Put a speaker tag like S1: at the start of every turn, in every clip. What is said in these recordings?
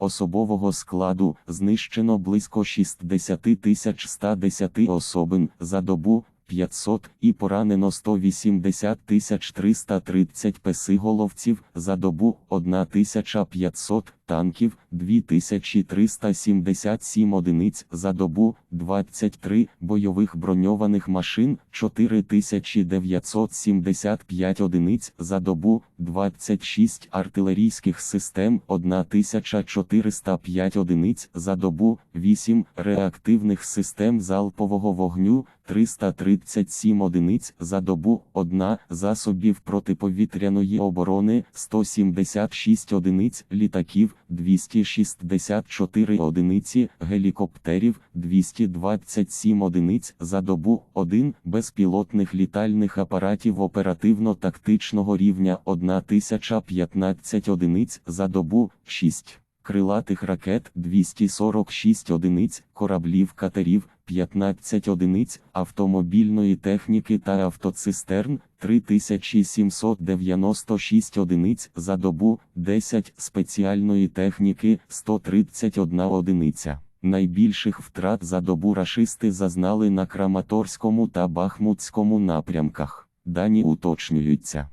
S1: Особового складу знищено близько 60 тисяч 110 особин за добу 500 і поранено 180 тисяч 330 песиголовців за добу 1500 танків 2377 одиниць за добу 23 бойових броньованих машин 4975 одиниць за добу 26 артилерійських систем 1405 одиниць за добу 8 реактивних систем залпового вогню 337 одиниць за добу 1 засобів протиповітряної оборони 176 одиниць літаків 264 одиниці гелікоптерів 227 одиниць за добу 1 безпілотних літальних апаратів оперативно-тактичного рівня 1015 одиниць за добу 6 крилатих ракет 246 одиниць, кораблів катерів 15 одиниць, автомобільної техніки та автоцистерн 3796 одиниць за добу, 10 спеціальної техніки 131 одиниця. Найбільших втрат за добу рашисти зазнали на Краматорському та Бахмутському напрямках. Дані уточнюються.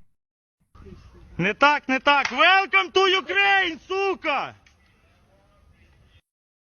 S2: Не так, не так. Welcome to Ukraine!